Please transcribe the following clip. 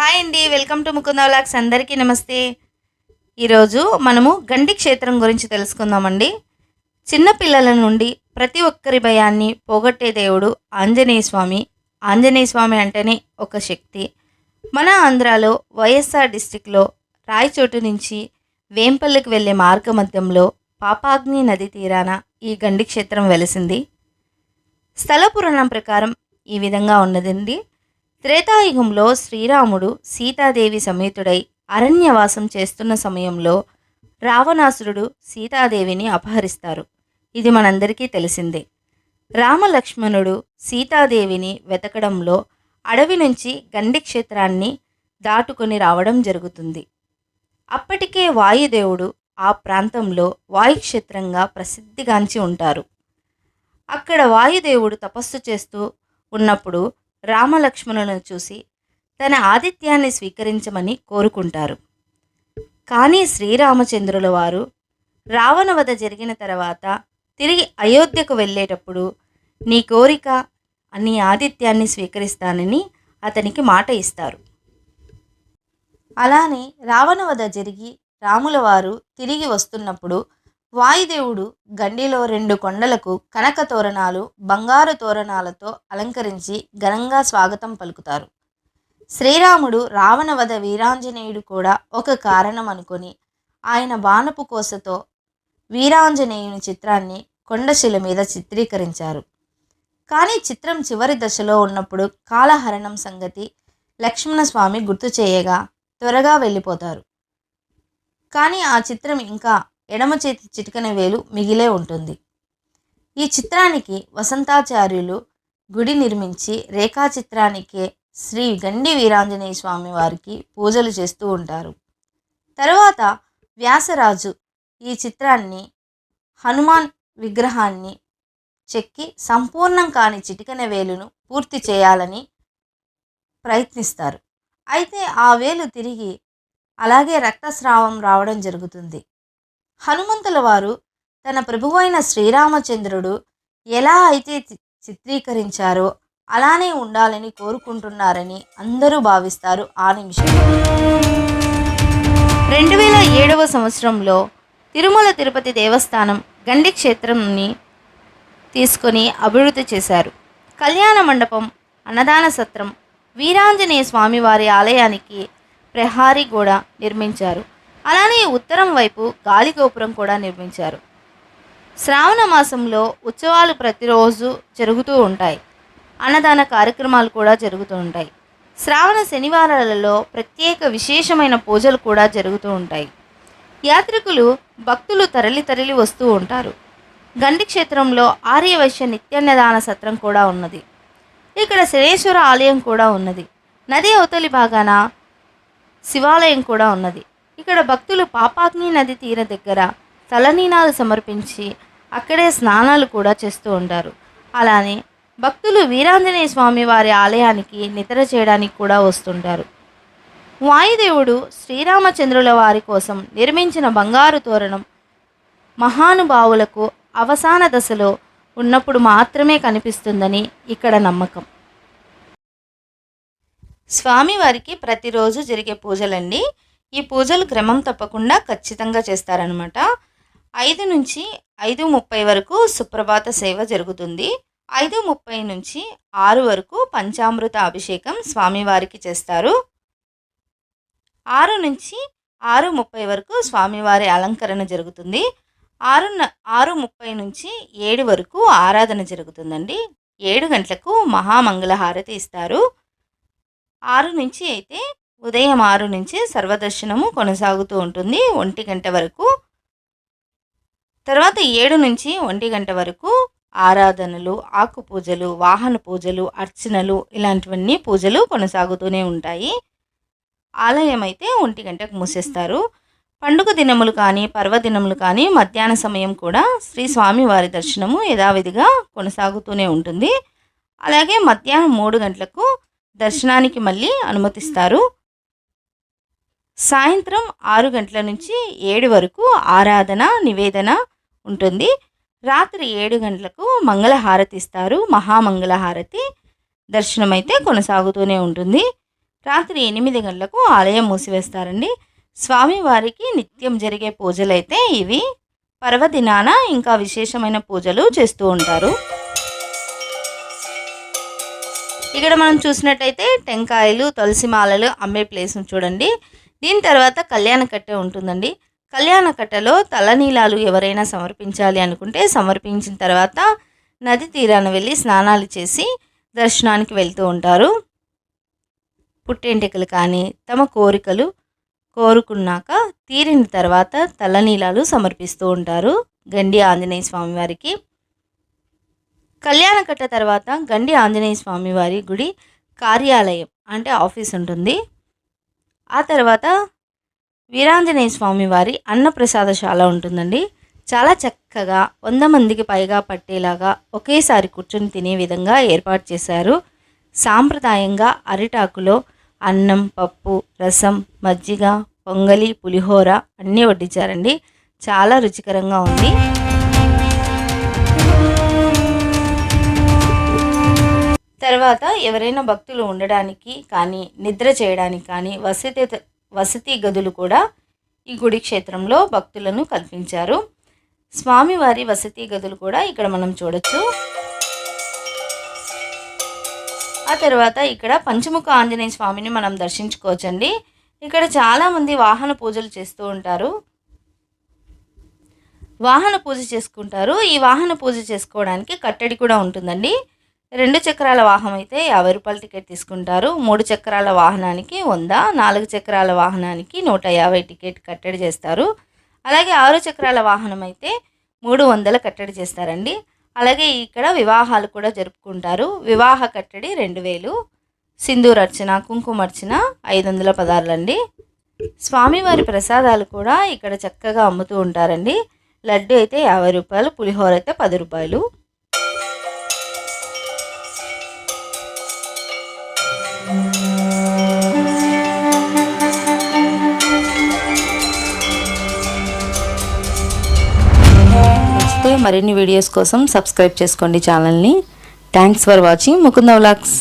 Hi అండి welcome to Mukunda vlogs అందరికీ నమస్తే. ఈరోజు మనము గండి క్షేత్రం గురించి తెలుసుకుందామండి. చిన్నపిల్లల నుండి ప్రతి ఒక్కరి భయాన్ని పోగొట్టే దేవుడు ఆంజనేయ స్వామి. ఆంజనేయ స్వామి అంటేనే ఒక శక్తి. మన ఆంధ్రాలో వైఎస్ఆర్ డిస్టిక్లో రాయచోటు నుంచి వేంపల్లికి వెళ్ళే మార్గ మధ్యంలో పాపాగ్ని నది తీరాన ఈ గండి క్షేత్రం వెలిసింది. స్థల పురాణం ప్రకారం ఈ విధంగా ఉన్నదండి. త్రేతాయుగంలో శ్రీరాముడు సీతాదేవి సమేతుడై అరణ్యవాసం చేస్తున్న సమయంలో రావణాసురుడు సీతాదేవిని అపహరిస్తారు. ఇది మనందరికీ తెలిసిందే. రామలక్ష్మణుడు సీతాదేవిని వెతకడంలో అడవి నుంచి గండి క్షేత్రాన్ని దాటుకొని రావడం జరుగుతుంది. అప్పటికే వాయుదేవుడు ఆ ప్రాంతంలో వాయుక్షేత్రంగా ప్రసిద్ధిగాంచి ఉంటారు. అక్కడ వాయుదేవుడు తపస్సు చేస్తూ ఉన్నప్పుడు రామలక్ష్మణులను చూసి తన ఆతిథ్యాన్ని స్వీకరించమని కోరుకుంటారు. కానీ శ్రీరామచంద్రుల వారు రావణవధ జరిగిన తర్వాత తిరిగి అయోధ్యకు వెళ్ళేటప్పుడు నీ కోరిక నీ ఆతిథ్యాన్ని స్వీకరిస్తానని అతనికి మాట ఇస్తారు. అలానే రావణవధ జరిగి రాముల వారు తిరిగి వస్తున్నప్పుడు వాయుదేవుడు గండిలో రెండు కొండలకు కనక తోరణాలు బంగారు తోరణాలతో అలంకరించి ఘనంగా స్వాగతం పలుకుతారు. శ్రీరాముడు రావణవధ వీరాంజనేయుడు కూడా ఒక కారణం అనుకొని ఆయన బాణపు కోసతో వీరాంజనేయుని చిత్రాన్ని కొండశిల మీద చిత్రీకరించారు. కానీ చిత్రం చివరి దశలో ఉన్నప్పుడు కాలహరణం సంగతి లక్ష్మణస్వామి గుర్తు చేయగా త్వరగా వెళ్ళిపోతారు. కానీ ఆ చిత్రం ఇంకా ఎడమ చేతి చిటికన వేలు మిగిలే ఉంటుంది. ఈ చిత్రానికి వసంతాచార్యులు గుడి నిర్మించి రేఖాచిత్రానికే శ్రీ గండి వీరాంజనేయ స్వామి వారికి పూజలు చేస్తూ ఉంటారు. తర్వాత వ్యాసరాజు ఈ చిత్రాన్ని హనుమాన్ విగ్రహాన్ని చెక్కి సంపూర్ణం కాని చిటికన వేలును పూర్తి చేయాలని ప్రయత్నిస్తారు. అయితే ఆ వేలు తిరిగి అలాగే రక్తస్రావం రావడం జరుగుతుంది. హనుమంతుల వారు తన ప్రభువైన శ్రీరామచంద్రుడు ఎలా అయితే చి- చిత్రీకరించారో అలానే ఉండాలని కోరుకుంటున్నారని అందరూ భావిస్తారు. ఆ నిమిషం. రెండు వేల ఏడవ సంవత్సరంలో తిరుమల తిరుపతి దేవస్థానం గండి క్షేత్రంని తీసుకొని అభివృద్ధి చేశారు. కళ్యాణ మండపం అన్నదాన సత్రం వీరాంజనేయ స్వామివారి ఆలయానికి ప్రహారీ గోడ నిర్మించారు. అలానే ఉత్తరం వైపు గాలి గోపురం కూడా నిర్మించారు. శ్రావణ మాసంలో ఉత్సవాలు ప్రతిరోజు జరుగుతూ ఉంటాయి. అన్నదాన కార్యక్రమాలు కూడా జరుగుతూ ఉంటాయి. శ్రావణ శనివారాలలో ప్రత్యేక విశేషమైన పూజలు కూడా జరుగుతూ ఉంటాయి. యాత్రికులు భక్తులు తరలి తరలి వస్తూ ఉంటారు. గండి క్షేత్రంలో ఆర్యవైశ్య నిత్యాన్నదాన సత్రం కూడా ఉన్నది. ఇక్కడ శనేశ్వర ఆలయం కూడా ఉన్నది. నది అవతలి భాగాన శివాలయం కూడా ఉన్నది. ఇక్కడ భక్తులు పాపాగ్ని నది తీర దగ్గర తలనీనాలు సమర్పించి అక్కడే స్నానాలు కూడా చేస్తూ ఉంటారు. అలానే భక్తులు వీరాంజనేయ స్వామి వారి ఆలయానికి నిద్ర చేయడానికి కూడా వస్తుంటారు. వాయుదేవుడు శ్రీరామచంద్రుల వారి కోసం నిర్మించిన బంగారు తోరణం మహానుభావులకు అవసాన దశలో ఉన్నప్పుడు మాత్రమే కనిపిస్తుందని ఇక్కడ నమ్మకం. స్వామివారికి ప్రతిరోజు జరిగే పూజలండి. ఈ పూజలు క్రమం తప్పకుండా ఖచ్చితంగా చేస్తారనమాట ఐదు నుంచి ఐదు ముప్పై వరకు సుప్రభాత సేవ జరుగుతుంది. ఐదు ముప్పై నుంచి ఆరు వరకు పంచామృత అభిషేకం స్వామివారికి చేస్తారు. ఆరు నుంచి ఆరు ముప్పై వరకు స్వామివారి అలంకరణ జరుగుతుంది. ఆరు ఆరు ముప్పై నుంచి ఏడు వరకు ఆరాధన జరుగుతుందండి. ఏడు గంటలకు మహామంగళ హారతి ఇస్తారు. ఆరు నుంచి అయితే ఉదయం ఆరు నుంచి సర్వదర్శనము కొనసాగుతూ ఉంటుంది. ఒంటి గంట వరకు. తర్వాత ఏడు నుంచి ఒంటి గంట వరకు ఆరాధనలు ఆకు పూజలు వాహన పూజలు అర్చనలు ఇలాంటివన్నీ పూజలు కొనసాగుతూనే ఉంటాయి. ఆలయం అయితే ఒంటి గంటకు మూసేస్తారు. పండుగ దినములు కానీ పర్వదినములు కానీ మధ్యాహ్న సమయం కూడా శ్రీ స్వామివారి దర్శనము యథావిధిగా కొనసాగుతూనే ఉంటుంది. అలాగే మధ్యాహ్నం మూడు గంటలకు దర్శనానికి మళ్ళీ అనుమతిస్తారు. సాయంత్రం ఆరు గంటల నుంచి ఏడు వరకు ఆరాధన నివేదన ఉంటుంది. రాత్రి ఏడు గంటలకు మంగళహారతి ఇస్తారు. మహామంగళహారతి దర్శనం అయితే కొనసాగుతూనే ఉంటుంది. రాత్రి ఎనిమిది గంటలకు ఆలయం మూసివేస్తారండి. స్వామివారికి నిత్యం జరిగే పూజలైతే ఇవి. పర్వదినాన ఇంకా విశేషమైన పూజలు చేస్తూ ఉంటారు. ఇక్కడ మనం చూసినట్టయితే టెంకాయలు తులసి మాలలు అమ్మే ప్లేస్ను చూడండి. దీని తర్వాత కళ్యాణకట్టె ఉంటుందండి. కళ్యాణకట్టలో తలనీలాలు ఎవరైనా సమర్పించాలి అనుకుంటే సమర్పించిన తర్వాత నది తీరాన వెళ్ళి స్నానాలు చేసి దర్శనానికి వెళ్తూ ఉంటారు. పుట్టెంటికలు కానీ తమ కోరికలు కోరుకున్నాక తీరిన తర్వాత తలనీలాలు సమర్పిస్తూ ఉంటారు గండి ఆంజనేయ స్వామి వారికి. కళ్యాణకట్ట తర్వాత గండి ఆంజనేయ స్వామి వారి గుడి కార్యాలయం అంటే ఆఫీస్ ఉంటుంది. ఆ తర్వాత వీరాంజనేయ స్వామి వారి అన్నప్రసాదశాల ఉంటుందండి. చాలా చక్కగా వంద మందికి పైగా పట్టేలాగా ఒకేసారి కూర్చొని తినే విధంగా ఏర్పాటు చేశారు. సాంప్రదాయంగా అరిటాకులో అన్నం పప్పు రసం మజ్జిగ పొంగలి పులిహోర అన్నీ వడ్డించారండి. చాలా రుచికరంగా ఉంది. తర్వాత ఎవరైనా భక్తులు ఉండడానికి కానీ నిద్ర చేయడానికి కానీ వసతి వసతి గదులు కూడా ఈ గుడి క్షేత్రంలో భక్తులను కల్పించారు. స్వామివారి వసతి గదులు కూడా ఇక్కడ మనం చూడొచ్చు. ఆ తర్వాత ఇక్కడ పంచముఖ ఆంజనేయ స్వామిని మనం దర్శించుకోవచ్చండి. ఇక్కడ చాలామంది వాహన పూజలు చేస్తూ ఉంటారు. వాహన పూజ చేసుకుంటారు. ఈ వాహన పూజ చేసుకోవడానికి కట్టడి కూడా ఉంటుందండి. రెండు చక్రాల వాహనం అయితే యాభై రూపాయల టికెట్ తీసుకుంటారు. మూడు చక్రాల వాహనానికి వంద నాలుగు చక్రాల వాహనానికి నూట యాభై టికెట్ కట్టడి చేస్తారు. అలాగే ఆరు చక్రాల వాహనం అయితే మూడు వందల కట్టడి చేస్తారండి. అలాగే ఇక్కడ వివాహాలు కూడా జరుపుకుంటారు. వివాహ కట్టడి రెండు వేలు సింధూరర్చన కుంకుమర్చన ఐదు వందల పదార్లండి స్వామివారి ప్రసాదాలు కూడా ఇక్కడ చక్కగా అమ్ముతూ ఉంటారండి. లడ్డు అయితే యాభై రూపాయలు పులిహోర అయితే పది రూపాయలు. మరిన్ని వీడియోస్ కోసం సబ్స్క్రైబ్ చేసుకోండి ఛానల్ని. Thanks for watching Mukunda vlogs